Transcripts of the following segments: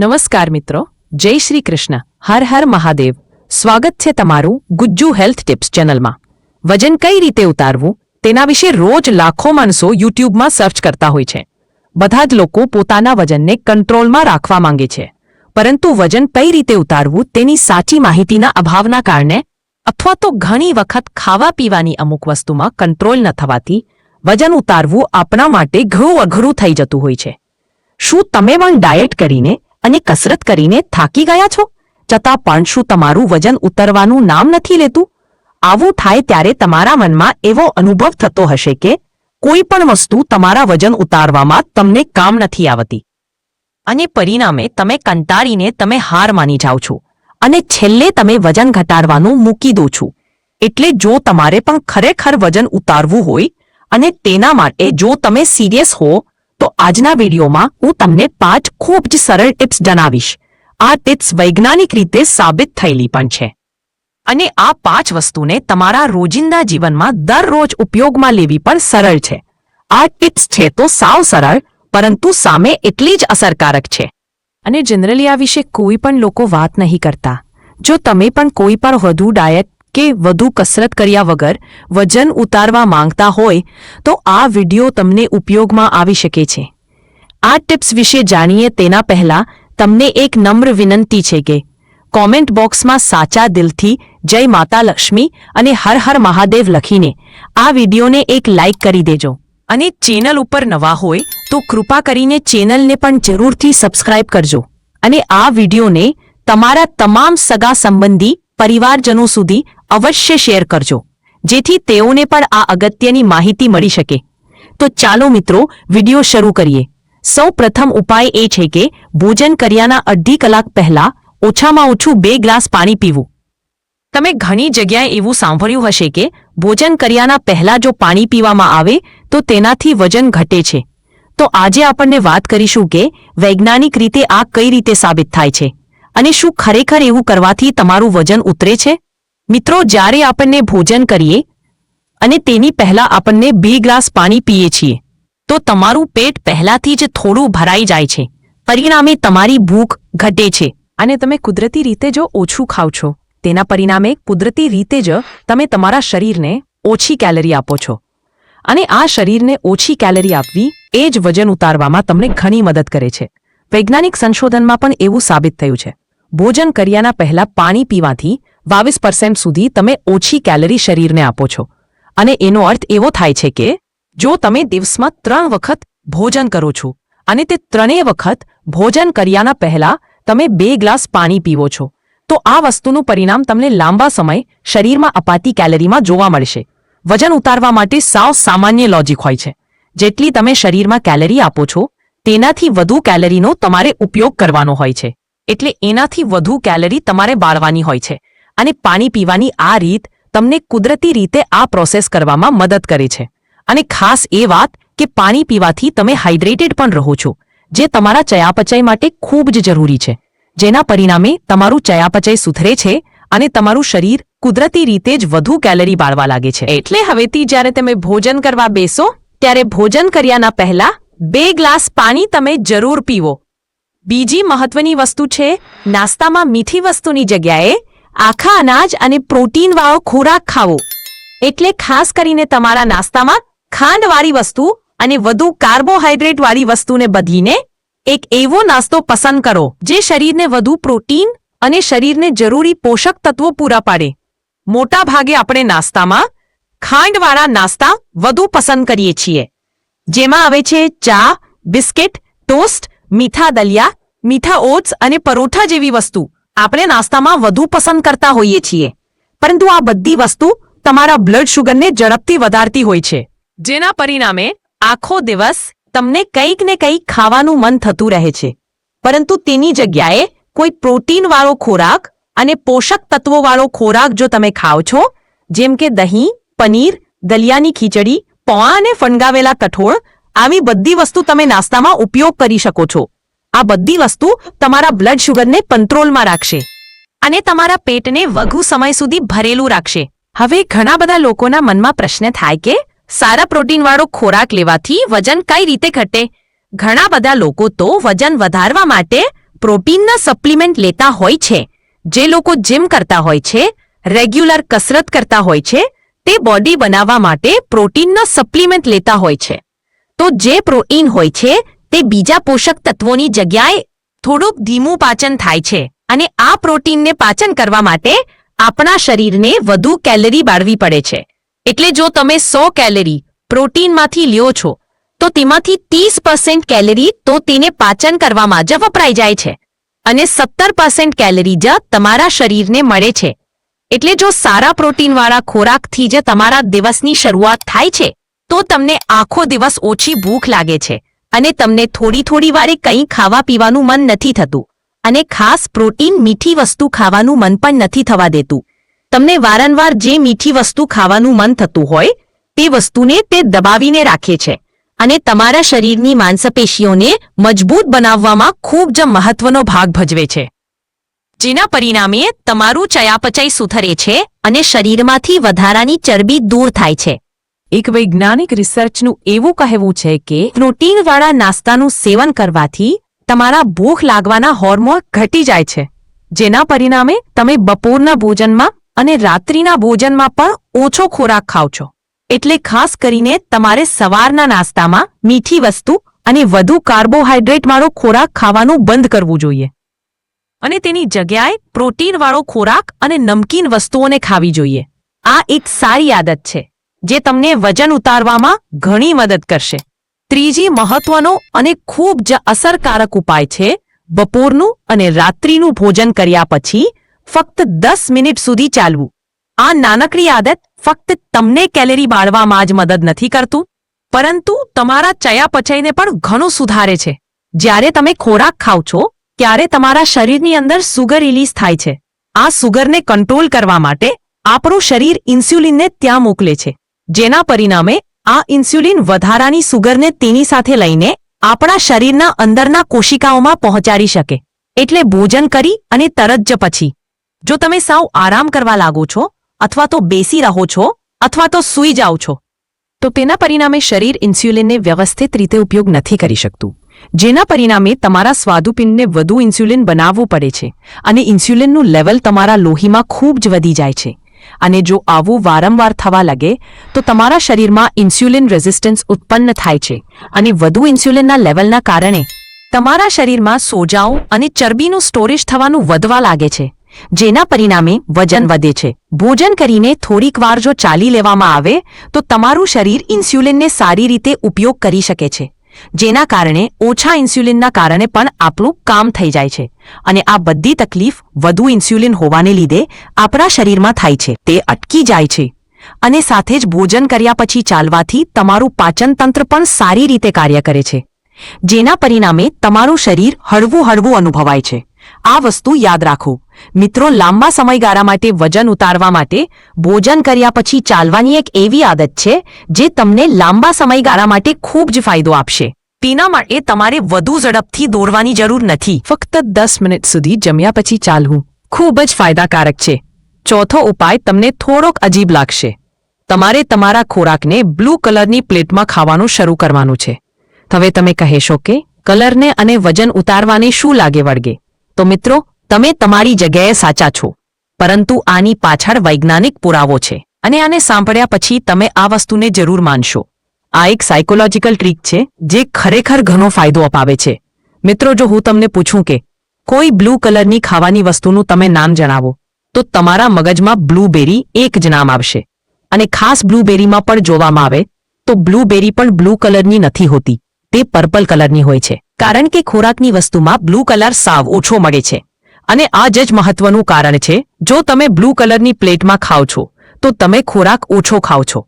નમસ્કાર મિત્રો, જય શ્રી કૃષ્ણ. હર હર મહાદેવ. સ્વાગત છે તમારું ગુજ્જુ હેલ્થ ટિપ્સ ચેનલમાં. વજન કઈ રીતે ઉતારવું? તેના વિશે રોજ લાખો માણસો યુટ્યુબમાં સર્ચ કરતા હોય છે. બધા જ લોકો પોતાના વજનને કંટ્રોલમાં રાખવા માંગે છે. પરંતુ વજન કઈ રીતે ઉતારવું તેની સાચી માહિતીના અભાવના કારણે અથવા તો ઘણી વખત ખાવા પીવાની અમુક વસ્તુમાં કંટ્રોલ ન થવાથી વજન ઉતારવું આપણા માટે ઘણું અઘરું થઈ જતું હોય છે. શું તમે પણ ડાયટ કરીને અને કસરત કરીને થાકી ગયા છો? છતાં પણ શું તમારું વજન ઉતરવાનું નામ નથી લેતું? આવું થાય ત્યારે તમારા મનમાં એવો અનુભવ થતો હશે કે કોઈ પણ વસ્તુ તમારા વજન ઉતારવામાં તમને કામ નથી આવતી. અને પરિણામે તમે કંટાળીને તમે હાર માની જાઓ છો. અને છેલ્લે તમે વજન ઘટાડવાનું મૂકી દો છો. એટલે જો તમારે પણ ખરેખર વજન ઉતારવું હોય અને તેના માટે જો તમે સિરિયસ હો તો આજના વિડીયોમાં હું તમને પાંચ ખૂબ જ સરળ ટિપ્સ જણાવીશ. આ ટિપ્સ વૈજ્ઞાનિક રીતે સાબિત થયેલી પણ છે. અને આ પાંચ વસ્તુને તમારા રોજિંદા જીવનમાં દરરોજ ઉપયોગમાં લેવી પણ સરળ છે. આ ટિપ્સ છે તો સાવ સરળ, પરંતુ સામે એટલી જ અસરકારક છે. અને જનરલી આ વિશે કોઈ પણ લોકો વાત નહીં કરતા. જો તમે પણ કોઈ પણ વધુ ડાયટ કે વધુ કસરત કર્યા વગર વજન ઉતારવા માંગતા હોય તો આ વિડિયો તમને ઉપયોગમાં આવી શકે છે. આ ટિપ્સ વિશે જાણીએ તેના પહેલા તમને એક નમ્ર વિનંતી છે કે કોમેન્ટ બોક્સમાં સાચા દિલથી જય માતા લક્ષ્મી અને હર હર મહાદેવ લખીને આ વિડિયોને એક લાઇક કરી દેજો. અને ચેનલ ઉપર નવા હોય તો કૃપા કરીને ચેનલને પણ જરૂરથી સબસ્ક્રાઇબ કરજો. અને આ વિડિયોને તમારા તમામ સગા સંબંધી પરિવારજનો સુધી અવશ્ય શેર કરજો. જેથી તેઓને પણ આ અગત્યની માહિતી મળી શકે. તો ચાલો મિત્રો, વીડિયો શરૂ કરીએ. સૌ પ્રથમ ઉપાય એ છે કે, ભોજન કર્યાના અડધી કલાક પહેલા ઓછામાં ઓછું બે ગ્લાસ પાણી પીવું. તમે ઘણી જગ્યાએ એવું સાંભળ્યું હશે કે, ભોજન કર્યાના પહેલા જો પાણી પીવામાં આવે, તો તેનાથી વજન ઘટે છે. તો આજે આપણને વાત કરીશું કે, વૈજ્ઞાનિક રીતે આ કઈ રીતે સાબિત થાય છે. અને શું ખરેખર એવું કરવાથી તમારું વજન ઉતરે છે? મિત્રો, જ્યારે આપણને ભોજન કરીએ અને તેની પહેલા આપણને બે ગ્લાસ પાણી પીએ છીએ, તો તમારું પેટ પહેલાથી જ થોડું ભરાઈ જાય છે. પરિણામે તમારી ભૂખ ઘટે છે. અને તમે કુદરતી રીતે જો ઓછું ખાવ છો, તેના પરિણામે કુદરતી રીતે જ તમે તમારા શરીરને ઓછી કેલરી આપો છો. અને આ શરીરને ઓછી કેલરી આપવી એ જ વજન ઉતારવામાં તમને ઘણી મદદ કરે છે. વૈજ્ઞાનિક સંશોધનમાં પણ એવું સાબિત થયું છે. ભોજન કર્યાના પહેલા પાણી પીવાથી બાવીસ પર્સેન્ટ સુધી તમે ઓછી કેલરી શરીરને આપો છો. અને એનો અર્થ એવો થાય છે કે, જો તમે દિવસમાં ત્રણ વખત ભોજન કરો છો, અને તે ત્રણેય વખત ભોજન કર્યાના પહેલા તમે બે ગ્લાસ પાણી પીવો છો, તો આ વસ્તુનું પરિણામ તમને લાંબા સમય શરીરમાં અપાતી કેલરીમાં જોવા મળશે. વજન ઉતારવા માટે સાવ સામાન્ય લોજિક હોય છે. જેટલી તમે શરીરમાં કેલરી આપો છો, તેનાથી વધુ કેલરીનો તમારે ઉપયોગ કરવાનો હોય છે. એટલે એનાથી વધુ કેલરી તમારે બાળવાની હોય છે. અને પાણી પીવાની આ રીત તમને કુદરતી રીતે આ પ્રોસેસ કરવામાં મદદ કરે છે. અને ખાસ એ વાત કે પાણી પીવાથી તમે હાઇડ્રેટેડ પણ રહો છો, જે તમારા ચયાપચય માટે ખૂબ જ જરૂરી છે. જેના પરિણામે તમારું ચયાપચય સુધરે છે અને તમારું શરીર કુદરતી રીતે જ વધુ કેલરી બાળવા લાગે છે. એટલે હવેથી જ્યારે તમે ભોજન કરવા બેસો, ત્યારે ભોજન કર્યાના પહેલા બે ગ્લાસ પાણી તમે જરૂર પીવો. બીજી મહત્વની વસ્તુ છે, નાસ્તામાં મીઠી વસ્તુની જગ્યાએ આખા અનાજ અને પ્રોટીનવાળો ખોરાક ખાવો. એટલે ખાસ કરીને તમારા નાસ્તામાં ખાંડવાળી વસ્તુ અને વધુ કાર્બોહાઈડ્રેટવાળી વસ્તુને બદલીને એક એવો નાસ્તો પસંદ કરો, જે શરીરને વધુ પ્રોટીન અને શરીરને જરૂરી પોષક તત્વો પૂરા પાડે. મોટા ભાગે આપણે નાસ્તામાં ખાંડવાળા નાસ્તા વધુ પસંદ કરીએ છીએ. જેમાં આવે છે ચા, બિસ્કિટ, ટોસ્ટ, મીઠા દલિયા, મીઠા ઓટ્સ અને પરોઠા જેવી વસ્તુ. આપણે નાસ્તામાં વધુ પસંદ કરતા હોઈએ છીએ. પરંતુ આ બધી વસ્તુ તમારા બ્લડ શુગરને ઝડપથી વધારતી હોય છે. જેના પરિણામે આખો દિવસ તમને કંઈક ને કંઈક ખાવાનું મન થતું રહે છે. પરંતુ તેની જગ્યાએ કોઈ પ્રોટીનવાળો ખોરાક અને પોષક તત્વોવાળો ખોરાક જો તમે ખાઓ છો, જેમ કે દહીં, પનીર, દલિયાની ખીચડી, પોઆ અને ફણગાવેલા કઠોળ, આવી બધી વસ્તુ તમે નાસ્તામાં ઉપયોગ કરી શકો છો. આ બધી વસ્તુ તમારા બ્લડ શુગરને કંટ્રોલમાં રાખશે અને તમારા પેટને વધુ સમય સુધી ભરેલું રાખશે. હવે ઘણા બધા લોકોના મનમાં પ્રશ્ન થાય કે સારા પ્રોટીનવાળો ખોરાક લેવાથી વજન કઈ રીતે ઘટે? ઘણા બધા લોકો તો વજન વધારવા માટે પ્રોટીનના સપ્લિમેન્ટ લેતા હોય છે. જે લોકો જીમ કરતા હોય છે રેગ્યુલર કસરત કરતા હોય છે, તે બોડી બનાવવા માટે પ્રોટીનના સપ્લિમેન્ટ લેતા હોય છે. તો જે પ્રોટીન હોય છે તે બીજા પોષક તત્વોની જગ્યાએ થોડુંક ધીમું પાચન થાય છે અને આ પ્રોટીનને પાચન કરવા માટે આપણા શરીરને વધુ કેલરી બાળવી પડે છે. એટલે જો તમે સો કેલરી પ્રોટીનમાંથી લ્યો છો, તો તેમાંથી ત્રીસ પર્સેન્ટ કેલરી તો તેને પાચન કરવામાં જ વપરાઈ જાય છે અને સત્તર પર્સન્ટ કેલરી જ તમારા શરીરને મળે છે. એટલે જો સારા પ્રોટીનવાળા ખોરાકથી જ તમારા દિવસની શરૂઆત થાય છે, તો તમને આખો દિવસ ઓછી ભૂખ લાગે છે. અને તમને થોડી થોડી વારે કંઈ ખાવા પીવાનું મન નથી થતું. અને ખાસ પ્રોટીન મીઠી વસ્તુ ખાવાનું મન પણ નથી થવા દેતું. તમને વારંવાર જે મીઠી વસ્તુ ખાવાનું મન થતું હોય, તે વસ્તુને તે દબાવીને રાખે છે. અને તમારા શરીરની માંસપેશીઓને મજબૂત બનાવવામાં ખૂબ જ મહત્વનો ભાગ ભજવે છે. જેના પરિણામે તમારું ચયાપચય સુધરે છે અને શરીરમાંથી વધારાની ચરબી દૂર થાય છે. એક વૈજ્ઞાનિક રિસર્ચનું એવું કહેવું છે કે પ્રોટીનવાળા નાસ્તાનું સેવન કરવાથી તમારા ભૂખ લાગવાના હોર્મોન ઘટી જાય છે. જેના પરિણામે તમે બપોરના ભોજનમાં અને રાત્રિના ભોજનમાં પણ ઓછો ખોરાક ખાવ છો. એટલે ખાસ કરીને તમારે સવારના નાસ્તામાં મીઠી વસ્તુ અને વધુ કાર્બોહાઈડ્રેટવાળો ખોરાક ખાવાનું બંધ કરવું જોઈએ. અને તેની જગ્યાએ પ્રોટીનવાળો ખોરાક અને નમકીન વસ્તુઓને ખાવી જોઈએ. આ એક સારી આદત છે. જે તમને વજન ઉતારવામાં ઘણી મદદ કરશે. ત્રીજી મહત્વનો અને ખૂબ જ અસરકારક ઉપાય છે, બપોરનું અને રાત્રિનું ભોજન કર્યા પછી ફક્ત દસ મિનિટ સુધી ચાલવું. આ નાનકડી આદત ફક્ત તમને કેલેરી બાળવામાં જ મદદ નથી કરતું, પરંતુ તમારા ચયાપચયને પણ ઘણું સુધારે છે. જ્યારે તમે ખોરાક ખાવ છો, ત્યારે તમારા શરીરની અંદર સુગર રિલીઝ થાય છે. આ સુગરને કંટ્રોલ કરવા માટે આપણું શરીર ઇન્સ્યુલિનને ત્યાં મોકલે છે. જેના પરિણામે આ ઇન્સ્યુલિન વધારાની સુગરને તેની સાથે લઈને આપણા શરીરના અંદરના કોશિકાઓમાં પહોંચાડી શકે. એટલે ભોજન કરી અને તરત જ પછી. જો તમે સાવ આરામ કરવા લાગો છો, અથવા તો બેસી રહો છો, અથવા તો સૂઈ જાઓ છો, તો તેના પરિણામે શરીર ઇન્સ્યુલિનને વ્યવસ્થિત રીતે ઉપયોગ નથી કરી શકતું. જેના પરિણામે તમારા સ્વાદુપિંડને વધુ ઇન્સ્યુલિન બનાવવું પડે છે અને ઇન્સ્યુલિનનું લેવલ તમારા લોહીમાં ખૂબ જ વધી જાય છે. અને જો આવું વારંવાર થવા લાગે, તો તમારા શરીરમાં ઇન્સ્યુલિન રેઝિસ્ટન્સ ઉત્પન્ન થાય છે અને વધુ ઇન્સ્યુલિનના લેવલના કારણે તમારા શરીરમાં સોજાઓ અને ચરબીનું સ્ટોરેજ થવાનું વધવા લાગે છે, જેના પરિણામે વજન વધે છે. ભોજન કરીને થોડીક વાર જો ચાલી લેવામાં આવે, તો તમારું શરીર ઇન્સ્યુલિનને સારી રીતે ઉપયોગ કરી શકે છે. જેના કારણે ઓછા ઇન્સ્યુલિનના કારણે પણ આપણું કામ થઈ જાય છે અને આ બધી તકલીફ વધુ ઇન્સ્યુલિન હોવાને લીધે આપણા શરીરમાં થાય છે. તે અટકી જાય છે અને સાથે જ ભોજન કર્યા પછી ચાલવાથી તમારું પાચનતંત્ર પણ સારી રીતે કાર્ય કરે છે, જેના પરિણામે તમારું શરીર હળવું હળવું અનુભવાય છે. આ વસ્તુ યાદ રાખો. મિત્રો, લાંબા સમયગાળા માટે વજન ઉતારવા માટે ભોજન કર્યા પછી ચાલવાની એક એવી આદત છે, જે તમને લાંબા સમયગાળા માટે ખૂબ જ ફાયદો આપશે. તેના માટે તમારે વધુ ઝડપથી દોડવાની જરૂર નથી. ફક્ત દસ મિનિટ સુધી જમ્યા પછી ચાલવું ખૂબ જ ફાયદાકારક છે. ચોથો ઉપાય તમને થોડોક અજીબ લાગશે. તમારે તમારા ખોરાકને બ્લુ કલરની પ્લેટમાં ખાવાનું શરૂ કરવાનું છે. હવે તમે કહેશો કે, કલરને અને વજન ઉતારવાને શું લાગે વળગે? તો મિત્રો, તમે તમારી જગ્યાએ સાચા છો. પરંતુ આની પાછળ વૈજ્ઞાનિક પુરાવો છે. અને આને સાંભળ્યા પછી તમે આ વસ્તુને જરૂર માનશો. આ એક સાયકોલોજીકલ ટ્રીક છે, જે ખરેખર ઘણો ફાયદો અપાવે છે. મિત્રો, જો હું તમને પૂછું કે, કોઈ બ્લુ કલરની ખાવાની વસ્તુનું તમે નામ જણાવો, તો તમારા મગજમાં બ્લૂબેરી એક જ નામ આવશે. અને ખાસ બ્લૂબેરીમાં પણ જોવામાં આવે, તો બ્લૂબેરી પણ બ્લુ કલરની નથી હોતી, તે પર્પલ કલરની હોય છે. કારણ કે ખોરાકની વસ્તુમાં બ્લુ કલર સાવ ઓછો મળે છે. અને આ જ જ મહત્વનું કારણ છે, જો તમે બ્લુ કલરની પ્લેટમાં ખાઓ છો, તો તમે ખોરાક ઓછો ખાઓ છો.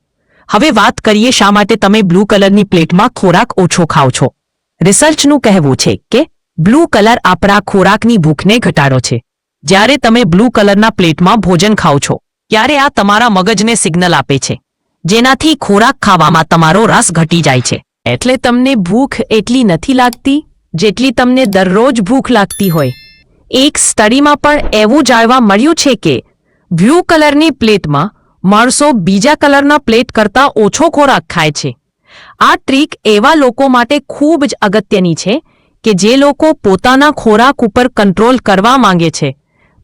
હવે વાત કરીએ શા માટે તમે બ્લુ કલરની પ્લેટમાં ખોરાક ઓછો ખાઓ છો. રિસર્ચનું કહેવું છે કે, બ્લુ કલર આપણા ખોરાકની ભૂખને ઘટાડો છે. જ્યારે તમે બ્લુ કલરના પ્લેટમાં ભોજન ખાઓ છો, ત્યારે આ તમારા મગજને સિગ્નલ આપે છે. જેનાથી ખોરાક ખાવામાં તમારો રસ ઘટી જાય છે. એટલે તમને ભૂખ એટલી નથી લાગતી જેટલી તમને દરરોજ ભૂખ લાગતી હોય. એક સ્ટડીમાં પણ એવું જાણવા મળ્યું છે કે, બ્લુ કલરની પ્લેટમાં માણસો બીજા કલરના પ્લેટ કરતાં ઓછો ખોરાક ખાય છે. આ ટ્રીક એવા લોકો માટે ખૂબ જ અગત્યની છે કે જે લોકો પોતાના ખોરાક ઉપર કંટ્રોલ કરવા માંગે છે,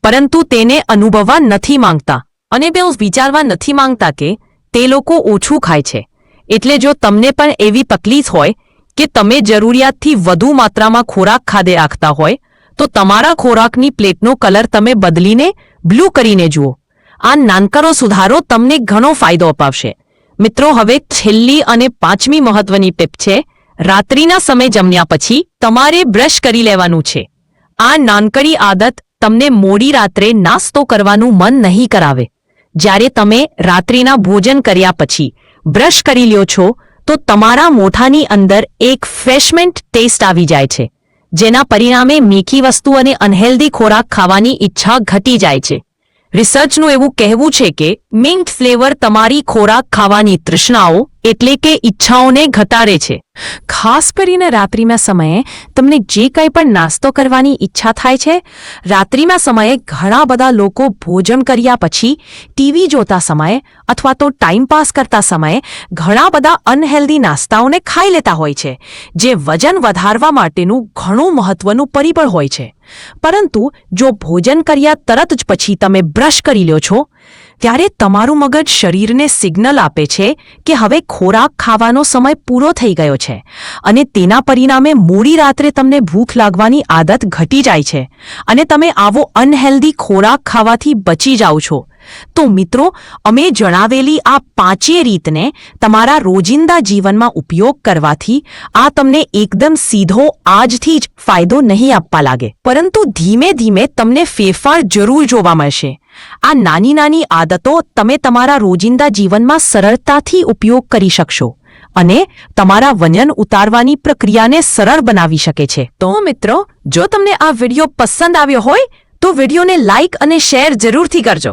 પરંતુ તેને અનુભવવા નથી માંગતા. અને બેઉ વિચારવા નથી માંગતા કે તે લોકો ઓછું ખાય છે. એટલે જો તમને પણ એવી તકલીફ હોય કે તમે જરૂરિયાતથી વધુ માત્રામાં ખોરાક ખાધે આખતા હોય, તો તમારા ખોરાકની પ્લેટનો કલર તમે બદલીને બ્લુ કરીને જુઓ. આ નાનકડો સુધારો તમને ઘણો ફાયદો અપાવશે. મિત્રો, હવે છેલ્લી અને પાંચમી મહત્વની ટીપ છે, રાત્રિના સમય જમ્યા પછી તમારે બ્રશ કરી લેવાનું છે. આ નાનકડી આદત તમને મોડી રાત્રે નાસ્તો કરવાનું મન નહીં કરાવે. જ્યારે તમે રાત્રિના ભોજન કર્યા પછી બ્રશ કરી લ્યો છો, તો તમારા મોઠાની અંદર એક ફ્રેશમેન્ટ ટેસ્ટ આવી જાય છે, જેના પરિણામે મીઠી વસ્તુ અને અનહેલ્ધી ખોરાક ખાવાની ઈચ્છા ઘટી જાય છે. રિસર્ચનું એવું કહેવું છે કે મિન્ટ ફ્લેવર તમારી ખોરાક ખાવાની તૃષ્ણાઓ એટલે કે ઈચ્છાઓને ઘટાડે છે. ખાસ કરીને રાત્રિના સમયે તમને જે કંઈ પણ નાસ્તો કરવાની ઈચ્છા થાય છે, રાત્રિના સમયે ઘણા બધા લોકો ભોજન કર્યા પછી ટીવી જોતા સમયે અથવા તો ટાઈમ પાસ કરતા સમયે ઘણા બધા અનહેલ્ધી નાસ્તાઓને ખાઈ લેતા હોય છે, જે વજન વધારવા માટેનું ઘણું મહત્વનું પરિબળ હોય છે. પરંતુ જો ભોજન કર્યા તરત જ પછી તમે બ્રશ કરી લ્યો છો ત્યારે તમારું મગજ શરીરને સિગ્નલ આપે છે કે હવે ખોરાક ખાવાનો સમય પૂરો થઈ ગયો છે અને તેના પરિણામે મોડી રાત્રે તમને ભૂખ લાગવાની આદત ઘટી જાય છે અને તમે આવો અનહેલ્ધી ખોરાક ખાવાથી બચી જાઓ છો. તો મિત્રો, અમે જણાવેલી આ પાંચેય રીતને તમારા રોજિંદા જીવનમાં ઉપયોગ કરવાથી આ તમને એકદમ સીધો આજથી જ ફાયદો નહીં આપવા લાગે. પરંતુ ધીમે ધીમે તમને ફેરફાર જરૂર જોવા મળશે. આ નાની નાની આદતો તમે તમારા રોજિંદા જીવનમાં સરળતાથી ઉપયોગ કરી શકશો અને તમારા વજન ઉતારવાની પ્રક્રિયાને સરળ બનાવી શકે છે. તો મિત્રો, જો તમને આ વીડિયો પસંદ આવ્યો હોય, તો વિડીયોને લાઇક અને શેર જરૂરથી કરજો.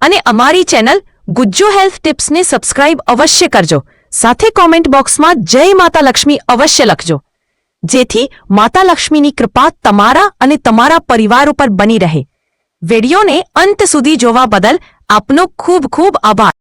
અને અમારી ચેનલ ગુજ્જો હેલ્થ ટિપ્સને સબસ્ક્રાઇબ અવશ્ય કરજો. સાથે કોમેન્ટ બોક્સમાં જય માતા લક્ષ્મી અવશ્ય લખજો. જેથી માતા લક્ષ્મીની કૃપા તમારા અને તમારા પરિવાર ઉપર બની રહે. વિડીયોને અંત સુધી જોવા બદલ આપનો ખૂબ ખૂબ આભાર.